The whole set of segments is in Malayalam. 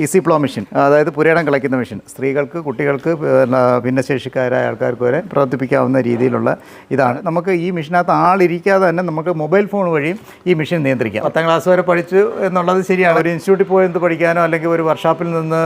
ഈസി പ്ലോ മെഷീൻ അതായത് പുരയിടം കളയ്ക്കുന്ന മെഷീൻ സ്ത്രീകൾക്ക് കുട്ടികൾക്ക് ഭിന്നശേഷിക്കാരായ ആൾക്കാർക്ക് വരെ പ്രവർത്തിപ്പിക്കാവുന്ന രീതിയിലുള്ള ഇതാണ്. നമുക്ക് ഈ മെഷീനകത്ത് ആളിരിക്കാതെ തന്നെ നമുക്ക് മൊബൈൽ ഫോൺ വഴിയും ഈ മെഷീൻ നിയന്ത്രിക്കാം. പത്താം ക്ലാസ് വരെ പഠിച്ചു എന്നുള്ളത് ശരിയാണ്. ഒരു ഇൻസ്റ്റിറ്റ്യൂട്ടിൽ പോയി എന്ത് പഠിക്കാനോ അല്ലെങ്കിൽ ഒരു വർക്ക്ഷോപ്പിൽ നിന്ന്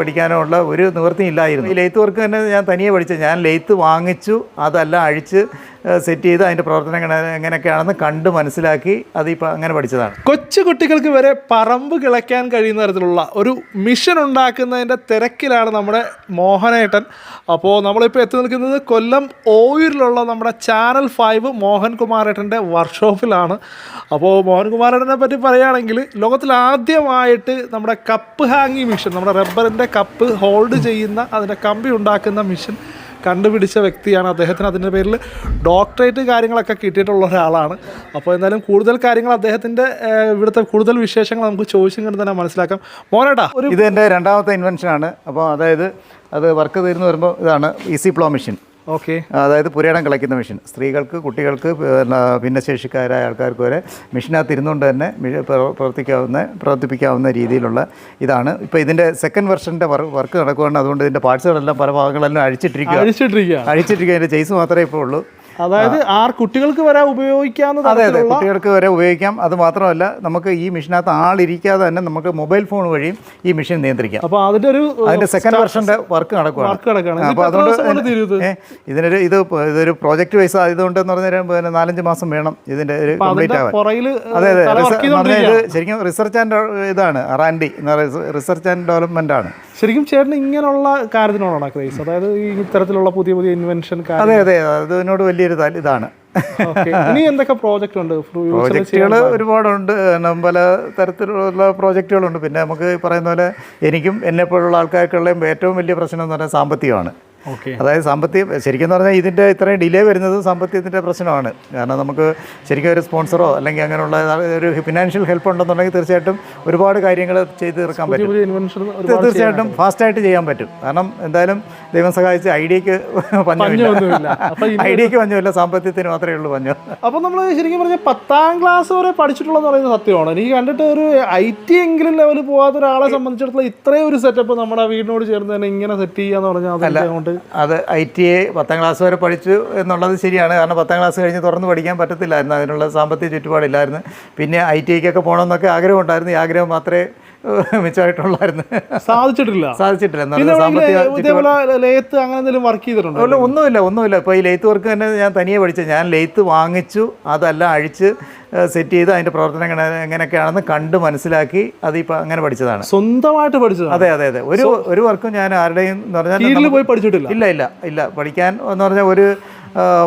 പഠിക്കാനോ ഉള്ള ഒരു നിവൃത്തിയില്ലായിരുന്നു. ഈ ലെയ്ത്ത് വർക്ക് തന്നെ ഞാൻ തനിയെ പഠിച്ചത്. ഞാൻ ലെയ്ത്ത് വാങ്ങിച്ചു അതെല്ലാം അഴിച്ച് സെറ്റ് ചെയ്ത് അതിന്റെ പ്രവർത്തനം എങ്ങനെ- എങ്ങനെയൊക്കെയാണെന്ന് കണ്ട് മനസ്സിലാക്കി അത് ഇപ്പോൾ അങ്ങനെ പഠിച്ചതാണ്. കൊച്ചു കുട്ടികൾക്ക് വരെ പറമ്പ് കിളയ്ക്കാൻ കഴിയുന്ന തരത്തിലുള്ള ഒരു മിഷൻ ഉണ്ടാക്കുന്നതിന്റെ തിരക്കിലാണ് നമ്മുടെ മോഹനേട്ടൻ. അപ്പോൾ നമ്മളിപ്പോൾ എത്തി നിൽക്കുന്നത് കൊല്ലം ഓയൂരിലുള്ള നമ്മുടെ ചാനൽ ഫൈവ് മോഹൻകുമാരേട്ടന്റെ വർക്ക്ഷോപ്പിലാണ് അപ്പോൾ മോഹൻകുമാരേട്ടനെ പറ്റി പറയുകയാണെങ്കിൽ ലോകത്തിൽ ആദ്യമായിട്ട് നമ്മുടെ കപ്പ് ഹാങ്ങി മിഷൻ നമ്മുടെ റബ്ബറിന്റെ കപ്പ് ഹോൾഡ് ചെയ്യുന്ന അതിന്റെ കമ്പി ഉണ്ടാക്കുന്ന മിഷൻ കണ്ടുപിടിച്ച വ്യക്തിയാണ് അദ്ദേഹത്തിന്. അതിന്റെ പേരിൽ ഡോക്ടറേറ്റ് കാര്യങ്ങളൊക്കെ കിട്ടിയിട്ടുള്ള ഒരാളാണ്. അപ്പോൾ എന്തായാലും കൂടുതൽ കാര്യങ്ങൾ അദ്ദേഹത്തിന്റെ ഇവിടുത്തെ കൂടുതൽ വിശേഷങ്ങൾ നമുക്ക് ചോദിച്ചും കണ്ട് തന്നെ മനസ്സിലാക്കാം. മോനേട്ടാ ഒരു ഇത് എന്റെ രണ്ടാമത്തെ ഇൻവെൻഷനാണ് അപ്പോൾ അതായത് അത് വർക്ക് തീർന്നു വരുമ്പോൾ ഇതാണ് ഈസി പ്ലോ മെഷീൻ ഓക്കെ അതായത് പുരയിടം കളയ്ക്കുന്ന മെഷീൻ. സ്ത്രീകൾക്ക് കുട്ടികൾക്ക് ഭിന്നശേഷിക്കാരായ ആൾക്കാർക്ക് വരെ മെഷീനകത്ത് ഇരുന്നുകൊണ്ട് തന്നെ പ്രവർത്തിക്കാവുന്ന പ്രവർത്തിപ്പിക്കാവുന്ന രീതിയിലുള്ള ഇതാണ്. ഇപ്പോൾ ഇതിന്റെ സെക്കൻഡ് വെർഷന്റെ വർക്ക് നടക്കുകയാണ്. അതുകൊണ്ട് ഇതിന്റെ പാർട്സുകളെല്ലാം പല ഭാഗങ്ങളെല്ലാം അഴിച്ചിട്ടിരിക്കുക അഴിച്ചിട്ടിരിക്കുക അതിന്റെ ചെയ്സ് മാത്രമേ ഇപ്പോൾ ഉള്ളൂ. അതായത് ആർ കുട്ടികൾക്ക് വരെ ഉപയോഗിക്കാവുന്ന അതെ അതെ കുട്ടികൾക്ക് വരെ ഉപയോഗിക്കാം. അത് മാത്രമല്ല നമുക്ക് ഈ മെഷീനകത്ത് ആളിരിക്കാതെ തന്നെ നമുക്ക് മൊബൈൽ ഫോൺ വഴിയും ഈ മെഷീൻ നിയന്ത്രിക്കാം. അപ്പോൾ അതിന്റെ ഒരു അതിന്റെ സെക്കൻഡ് വെർഷന്റെ വർക്ക് നടക്കുകയാണ്. അപ്പോൾ അതുകൊണ്ട് ഇതിനൊരു ഇത് ഇതൊരു പ്രോജക്റ്റ് വൈസ് ആയതുകൊണ്ട് എന്ന് പറഞ്ഞാൽ പിന്നെ നാലഞ്ച് മാസം വേണം ഇതിന്റെ ഒരു കംപ്ലീറ്റ് ആവാൻ. അതെ അതെ ഇത് ശരിക്കും റിസർച്ച് ആൻഡ് ഇതാണ് R and D research and development ആണ്. ശരിക്കും ചേട്ടന് ഇങ്ങനെയുള്ള കാര്യത്തിനോടാണ് ക്രൈസ്? അതായത് ഈ ഇത്തരത്തിലുള്ള പുതിയ പുതിയ ഇൻവെൻഷൻ അതെ അതെ അതിനോട് വലിയൊരു ഇതാണ്. ഇനി എന്തൊക്കെ പ്രോജക്റ്റ് ഉണ്ട്? പ്രോജക്റ്റുകൾ ഒരുപാടുണ്ട്. പല തരത്തിലുള്ള പ്രോജക്റ്റുകളുണ്ട് പിന്നെ നമുക്ക് പറയുന്ന പോലെ എനിക്കും എന്നെപ്പോലുള്ള ആൾക്കാർക്കുള്ള ഏറ്റവും വലിയ പ്രശ്നം എന്ന് പറഞ്ഞാൽ സാമ്പത്തികമാണ്. അതായത് സാമ്പത്തികം ശരിക്കും പറഞ്ഞാൽ ഇതിന്റെ ഇത്രയും ഡിലേ വരുന്നത് സാമ്പത്തികത്തിന്റെ പ്രശ്നമാണ്. കാരണം നമുക്ക് ശരിക്കും ഒരു സ്പോൺസറോ അല്ലെങ്കിൽ അങ്ങനെയുള്ള ഒരു ഫിനാൻഷ്യൽ ഹെൽപ്പ് ഉണ്ടെന്നുണ്ടെങ്കിൽ തീർച്ചയായിട്ടും ഒരുപാട് കാര്യങ്ങൾ ചെയ്ത് തീർക്കാൻ പറ്റും. തീർച്ചയായിട്ടും ഫാസ്റ്റായിട്ട് ചെയ്യാൻ പറ്റും. കാരണം എന്തായാലും ദൈവം സഹായിച്ച് ഐഡിയക്ക് പഞ്ഞമില്ല. ഐഡിയക്ക് പഞ്ഞമില്ല. സാമ്പത്തികത്തിന് മാത്രമേ ഉള്ളൂ പഞ്ഞു. അപ്പോൾ നമ്മൾ ശരിക്കും പറഞ്ഞാൽ പത്താം ക്ലാസ് വരെ പഠിച്ചിട്ടുള്ളതെന്ന് പറയുന്നത് സത്യമാണ്. എനിക്ക് കണ്ടിട്ട് ഒരു ഐ ടി എങ്കിലും ലെവലിൽ പോകാത്ത ഒരാളെ സംബന്ധിച്ചിടത്തോളം ഇത്രയും ഒരു സെറ്റപ്പ് നമ്മുടെ വീടിനോട് ചേർന്ന് തന്നെ ഇങ്ങനെ സെറ്റ് ചെയ്യാന്ന് പറഞ്ഞാൽ അതിന്റെ കൊണ്ട് അത് ഐ ടി എ പത്താം ക്ലാസ് വരെ പഠിച്ചു എന്നുള്ളത് ശരിയാണ്. കാരണം പത്താം ക്ലാസ് കഴിഞ്ഞ് തുറന്ന് പഠിക്കാൻ പറ്റത്തില്ലായിരുന്നു. അതിനുള്ള സാമ്പത്തിക ചുറ്റുപാടില്ലായിരുന്നു. പിന്നെ ഐ ടി ഐക്കൊക്കെ പോകണമെന്നൊക്കെ ആഗ്രഹമുണ്ടായിരുന്നു. ഈ ആഗ്രഹം മാത്രമേ മിച്ചമായിട്ടുള്ളായിരുന്നു. സാധിച്ചിട്ടില്ല. സാധിച്ചിട്ടില്ല. ലേത്ത് അങ്ങനെ എന്തെങ്കിലും വർക്ക് ചെയ്തിട്ടുണ്ടോ? അല്ല ഒന്നുമില്ല ഒന്നുമില്ല. ഇപ്പോൾ ഈ ലെയ്ത്ത് വർക്ക് തന്നെ ഞാൻ തനിയെ പഠിച്ചത് ഞാൻ ലെയ്ത്ത് വാങ്ങിച്ചു അതെല്ലാം അഴിച്ച് സെറ്റ് ചെയ്ത് അതിന്റെ പ്രവർത്തനം എങ്ങനെ എങ്ങനെയൊക്കെയാണെന്ന് കണ്ട് മനസ്സിലാക്കി അതിപ്പോൾ അങ്ങനെ പഠിച്ചതാണ്. സ്വന്തമായിട്ട് പഠിച്ചത് അതെ അതെ അതെ. ഒരു ഒരു വർക്കും ഞാൻ ആരുടെയും എന്ന് പറഞ്ഞാൽ പോയി പഠിച്ചിട്ടില്ല? ഇല്ല ഇല്ല ഇല്ല. പഠിക്കാൻ എന്ന് പറഞ്ഞാൽ ഒരു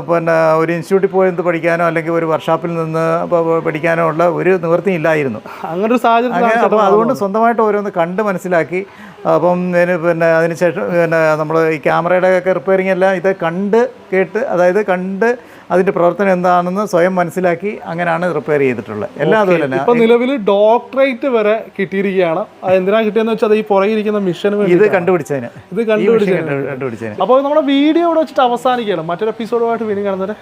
പിന്നെ ഒരു ഇൻസ്റ്റിറ്റ്യൂട്ടിൽ പോയി എന്ത് പഠിക്കാനോ അല്ലെങ്കിൽ ഒരു വർക്ക്ഷോപ്പിൽ നിന്ന് പഠിക്കാനോ ഉള്ള ഒരു നിവൃത്തി ഇല്ലായിരുന്നു അങ്ങനെ ഒരു സാഹചര്യം അപ്പോൾ അതുകൊണ്ട് സ്വന്തമായിട്ട് ഓരോന്ന് കണ്ട് മനസ്സിലാക്കി അപ്പം ഇതിന് പിന്നെ അതിനുശേഷം പിന്നെ നമ്മൾ ഈ ക്യാമറയുടെ ഒക്കെ റിപ്പയറിംഗ് എല്ലാം ഇത് കണ്ട് കേട്ട് അതായത് കണ്ട് അതിന്റെ പ്രവർത്തനം എന്താണെന്ന് സ്വയം മനസ്സിലാക്കി അങ്ങനെയാണ് റിപ്പയർ ചെയ്തിട്ടുള്ളത്. എല്ലാം അതുപോലെ തന്നെ ഇപ്പം നിലവിൽ ഡോക്ടറേറ്റ് വരെ കിട്ടിയിരിക്കുകയാണ്. എന്തിനാണ് എന്തിനാ കിട്ടിയെന്ന് വെച്ചാൽ ഈ പുറകിരിക്കുന്ന മിഷൻ ഇത് കണ്ടുപിടിച്ചതിന്. ഇത് കണ്ടുപിടിച്ചു കണ്ടുപിടിച്ചത് കണ്ടുപിടിച്ചതിന്. അപ്പോൾ നമ്മുടെ വീഡിയോ ഇവിടെ വെച്ചിട്ട് അവസാനിക്കുകയാണ്. മറ്റൊരു എപ്പിസോഡുമായിട്ട് വീണ്ടും കാണുന്നവരെ.